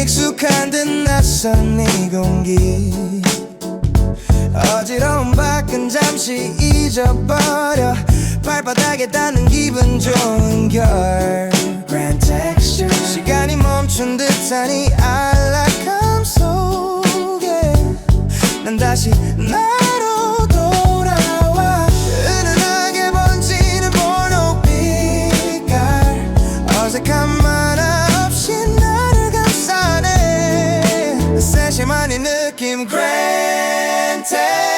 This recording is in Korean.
익숙한 듯 낯선 이 공기. 어지러운 밖은 잠시 잊어버려. 발바닥에 닿는 기분 좋은 결. Grand texture. 시간이 멈춘 듯한 이 안락함 속에 난 다시 나로 돌아와. 은은하게 번지는 볼록빛깔 어색함 take granted.